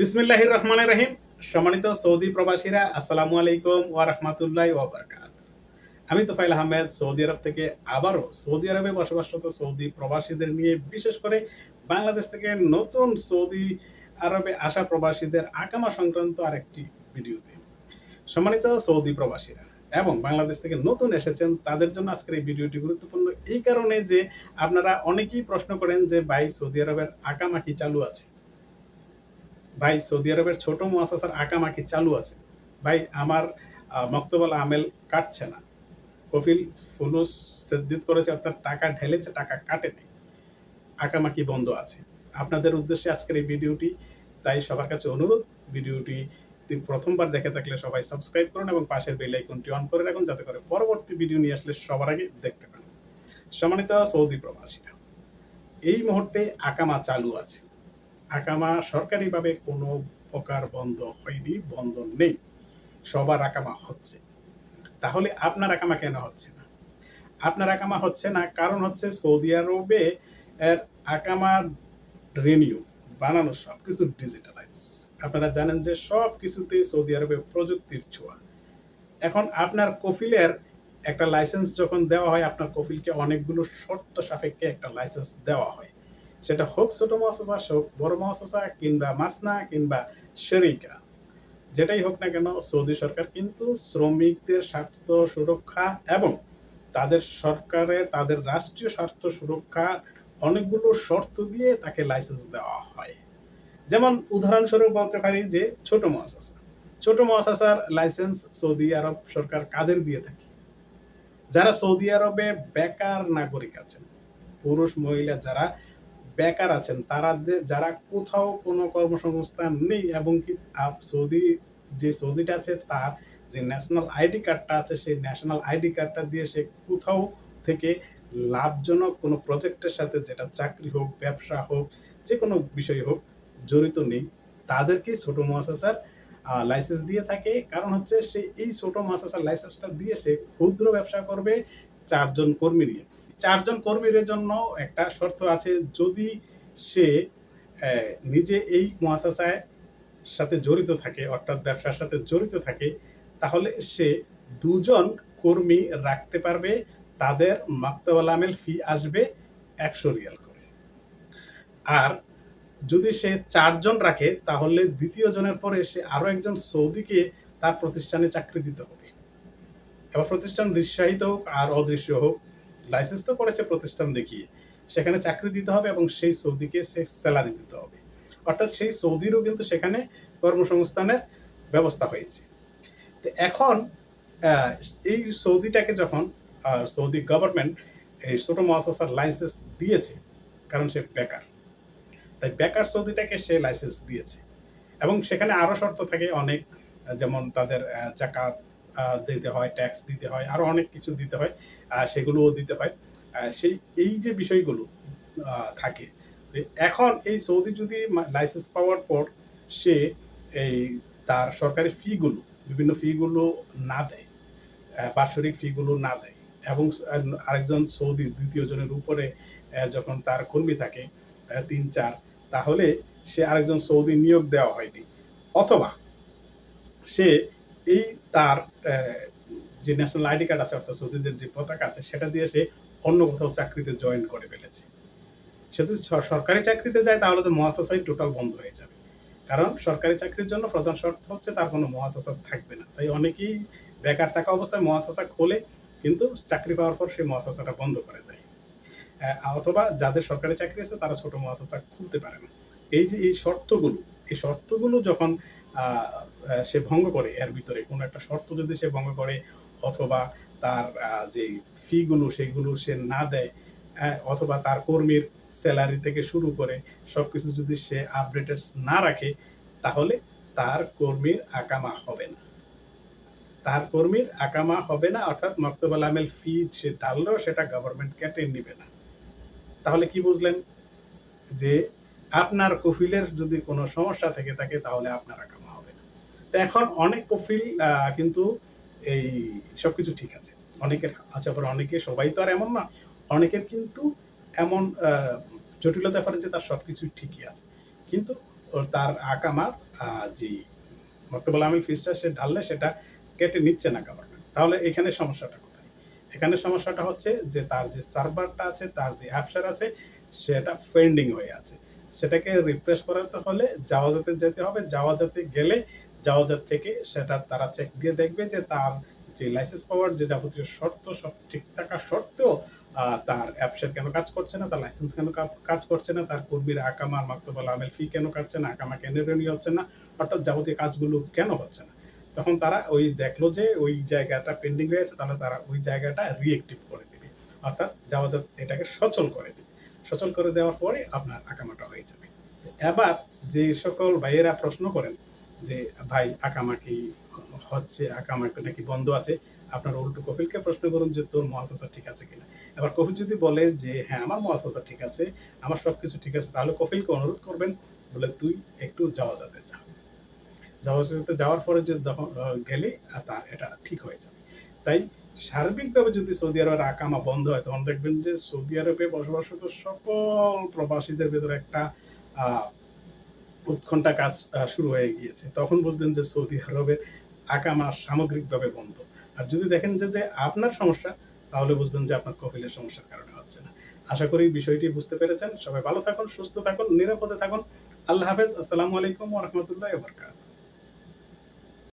বিসমিল্লাহ রহমান রহিম সম্মানিত সৌদি প্রবাসীরা, আসসালামু আলাইকুম ওয়া রাহমাতুল্লাহ ওয়া বারাকাত আমি তোফাইল আহমেদ, সৌদি আরব থেকে আবারও সৌদি আরবে বসবাসরত সৌদি প্রবাসীদের নিয়ে, বিশেষ করে বাংলাদেশ থেকে নতুন সৌদি আরবে আসা প্রবাসীদের আকামা সংক্রান্ত আরেকটি ভিডিওতে। সম্মানিত সৌদি প্রবাসীরা, এবং বাংলাদেশ থেকে নতুন এসেছেন, তাদের জন্য আজকের এই ভিডিওটি গুরুত্বপূর্ণ এই কারণে যে আপনারা অনেকেই প্রশ্ন করেন যে, ভাই, সৌদি আরবের আকামা কি চালু আছে? ভাই, সৌদি আরবের ছোট মুয়াসাসার আকামা কি চালু আছে। ভাই, আমার মক্তবাল আমেল কাটছে না। কফিল ফুলুস সেদ্দিত করেছে, অর্থাৎ টাকা ঢেলেছে, টাকা কাটে নেই। আকামা কি বন্ধ আছে। আপনাদের উদ্দেশ্যে আজকের এই ভিডিওটি, তাই সবার কাছে অনুরোধ, ভিডিওটি প্রথমবার দেখে থাকলে সবাই সাবস্ক্রাইব করুন এবং পাশের বেল আইকনটি অন করে রাখুন, যাতে করে পরবর্তী ভিডিও নিয়ে আসলে সবার আগে দেখতে পান। সম্মানিত সৌদি প্রবাসীরা, এই মুহূর্তে আকামা চালু আছে। আকামা সরকারিভাবে কোনো প্রকার বন্ধ হয়নি, বন্ধ নেই। সবার আকামা হচ্ছে। তাহলে আপনার আকামা কেন হচ্ছে না? আপনার আকামা হচ্ছে না, কারণ হচ্ছে সৌদি আরবে এর আকামার রেনিউ বানানো সব কিছু ডিজিটালাইজ আপনারা জানেন যে সব কিছুতেই সৌদি আরবে প্রযুক্তির ছোঁয়া। এখন আপনার কফিলের একটা লাইসেন্স যখন দেওয়া হয়, আপনার কফিলকে অনেকগুলো শর্ত সাপেক্ষে একটা লাইসেন্স দেওয়া হয়। সেটা হোক ছোট মহাসা হোক বড় মহাসা কিংবা মাসনা কিংবা শরিকা যেটাই হোক না কেন, সৌদি সরকার কিন্তু শ্রমিকদের স্বার্থ সুরক্ষা এবং তাদের সরকারের তাদের রাষ্ট্রীয় স্বার্থ সুরক্ষা অনেকগুলো শর্ত দিয়ে তাকে লাইসেন্স দেওয়া হয়। যেমন উদাহরণস্বরূপ বলতে পারি যে ছোট মহাসাসা ছোট মহাসাসার লাইসেন্স সৌদি আরব সরকার কাদের দিয়ে থাকে? যারা সৌদি আরবে বেকার নাগরিক আছেন, পুরুষ, মহিলা যারা বেকার আছেন, তারা যারা কোথাও কোনো কর্মসংস্থান নেই এবং কি সৌদি, যে সৌদিটা আছে তার যে ন্যাশনাল আইডি কার্ডটা আছে, সেই ন্যাশনাল আইডি কার্ডটা দিয়ে সে কোথাও থেকে লাভজনক কোনো প্রজেক্টের সাথে যেটা চাকরি হোক, ব্যবসা হোক, যে কোনো বিষয় হোক, জড়িত নেই। তাদেরকে ছোট মহাসাসার লাইসেন্স দিয়ে থাকে। কারণ হচ্ছে সে এই ছোট মহাসাসার লাইসেন্সটা দিয়ে সে ক্ষুদ্র ব্যবসা করবে চারজন কর্মী নিয়ে। চারজন কর্মীর জন্য একটা শর্ত আছে, যদি সে নিজে এই মহাসাসায় সাথে জড়িত থাকে, অর্থাৎ ব্যবসার সাথে জড়িত থাকে, তাহলে সে দুজন কর্মী রাখতে পারবে, তাদের মাক্তাবাল আমেল ফি আসবে একশো রিয়াল করে। আর যদি সে চারজন রাখে, তাহলে দ্বিতীয় জনের পরে সে আরও একজন সৌদিকে তার প্রতিষ্ঠানে চাকরি দিতে হবে। এবার প্রতিষ্ঠান দৃশ্যায়িত হোক আর অদৃশ্য হোক লাইসেন্স তো করেছে প্রতিষ্ঠান দেখিয়ে। সেখানে চাকরি দিতে হবে এবং সেই সৌদিকে সে স্যালারি দিতে হবে। অর্থাৎ সেই সৌদিরও কিন্তু সেখানে কর্মসংস্থানের ব্যবস্থা হয়েছে। তো এখন এই সৌদিটাকে যখন সৌদি গভর্নমেন্ট এই ছোট মহাসাসার লাইসেন্স দিয়েছে, কারণ সে বেকার। তাই বেকার সৌদিটাকে সে লাইসেন্স দিয়েছে। এবং সেখানে আরও শর্ত থাকে, অনেক, যেমন তাদের জাকাত দিতে হয় ট্যাক্স দিতে হয়, আরও অনেক কিছু দিতে হয় সেগুলোও দিতে হয়। সেই, এই যে বিষয়গুলো থাকে এখন এই সৌদি যদি লাইসেন্স পাওয়ার পর সে এই তার সরকারি ফিগুলো বিভিন্ন ফিগুলো না দেয় বাৎসরিক ফিগুলো না দেয়, এবং আরেকজন সৌদি, দ্বিতীয় জনের উপরে যখন তার কর্মী থাকে তিন, চার, তাহলে সে আরেকজন সৌদি নিয়োগ দেওয়া হয়নি, অথবা সে এই তার যে ন্যাশনাল আইডি কার্ড আছে, অর্থাৎ সৌদিদের যে পতাকা আছে, সেটা দিয়ে সে অন্য কোথাও চাকরিতে জয়েন করে ফেলেছে। সে যদি সরকারি চাকরিতে যায়, তাহলে তো মহাসাসাই টোটাল বন্ধ হয়ে যাবে। কারণ সরকারি চাকরির জন্য প্রধান শর্ত হচ্ছে, তার কোনো মহাসাসা থাকবে না। তাই অনেকেই বেকার থাকা অবস্থায় মহাসাসা খোলে, কিন্তু চাকরি পাওয়ার পর সেই মহাসাসাটা বন্ধ করে দেয়। অথবা যাদের সরকারি চাকরি আছে, তারা ছোট মহাসাসা খুলতে পারে না। এই যে এই শর্তগুলো এই শর্তগুলো যখন সে ভঙ্গ করে, এর ভিতরে কোনো একটা শর্ত যদি সে ভঙ্গ করে, অথবা তার যে ফিগুলো সেগুলো সে না দেয় অথবা তার কর্মীর স্যালারি থেকে শুরু করে সবকিছু যদি সে আপডেটেড না রাখে, তাহলে তার কর্মীর আকামা হবে না। তার কর্মীর আকামা হবে না, অর্থাৎ মক্তবাল আমেল ফি সে ডাললেও সেটা গভর্নমেন্ট কেটে নিবে না। তাহলে কি বুঝলেন? যে আপনার কফিলের যদি কোনো সমস্যা থেকে থাকে, তাহলে আপনার আকামা তো এখন অনেক কফিল কিন্তু এই সবকিছু ঠিক আছে। অনেকের আচ্ছা পরে অনেকে, সবাই তো আর এমন না। অনেকের কিন্তু এমন জটিলতা পারে যে তার সবকিছু ঠিকই আছে। কিন্তু তার আকামার যে মক্তবুল আমিল ফিসটা সে ঢাললে সেটা কেটে নিচ্ছে না গভর্নমেন্ট তাহলে এখানে সমস্যাটা কোথায়? এখানে সমস্যাটা হচ্ছে যে তার যে সার্ভারটা আছে, তার যে অ্যাপসার আছে, সেটা পেন্ডিং হয়ে আছে। সেটাকে রিফ্রেশ করাতে হলে জাওয়াজাতে যেতে হবে, যাওয়া জাওয়াজাতে গেলে জাওয়াজাত থেকে সেটা তারা চেক দিয়ে দেখবে যে তার যে লাইসেন্স পাওয়ার যে যাবতীয় শর্ত সব ঠিক থাকা সত্ত্বেও তার অ্যাপসের কেন কাজ করছে না, তার লাইসেন্স কেন কাজ করছে না, তার কর্মীর আকামার মাক্তবল আমেল ফি কেন কাটছে না আকামা কেন রেনিউ হচ্ছে না, অর্থাৎ যাবতীয় কাজগুলো কেন হচ্ছে না। তখন তারা ওই দেখল যে ওই জায়গাটা পেন্ডিং হয়ে আছে, তাহলে তারা ওই জায়গাটা রিএক্টিভ করে দিবে। অর্থাৎ জাওয়াজাত এটাকে সচল করে দিবে। সচল করে দেওয়ার পরে আপনার আকামাটা হয়ে যাবে। এবার যে সকল ভাইয়েরা প্রশ্ন করেন যে, ভাই আকামা কি হচ্ছে আকামা নাকি বন্ধ আছে। আপনার উল্টো কফিলকে প্রশ্ন করুন যে, তোর মহাসাসা ঠিক আছে কিনা? এবার কফিল যদি বলে যে হ্যাঁ আমার মহাসাসা ঠিক আছে, আমার সবকিছু ঠিক আছে, তাহলে কফিলকে অনুরোধ করবেন, বলে, তুই একটু যাওয়া যাতে যা। যাওয়া যাতে যাওয়ার পরে যদি গেলে তার এটা ঠিক হয়ে যাবে। তাই সার্বিকভাবে যদি সৌদি আরবের আকামা বন্ধ হয়, তখন দেখবেন যে, সৌদি আরবে বসবাসরত সকল প্রবাসীদের ভেতরে একটা উৎকণ্ঠা কাজ শুরু হয়ে গিয়েছে। তখন বুঝবেন যে সৌদি আরবের আকামা সামগ্রিকভাবে বন্ধ। আর যদি দেখেন যে যে আপনার সমস্যা, তাহলে বুঝবেন যে আপনার কফিলের সমস্যার কারণে হচ্ছে না। আশা করি বিষয়টি বুঝতে পেরেছেন। সবাই ভালো থাকুন, সুস্থ থাকুন, নিরাপদে থাকুন। আল্লাহ হাফেজ। আসসালামু আলাইকুম ওরহামতুল্লাহ বরকাত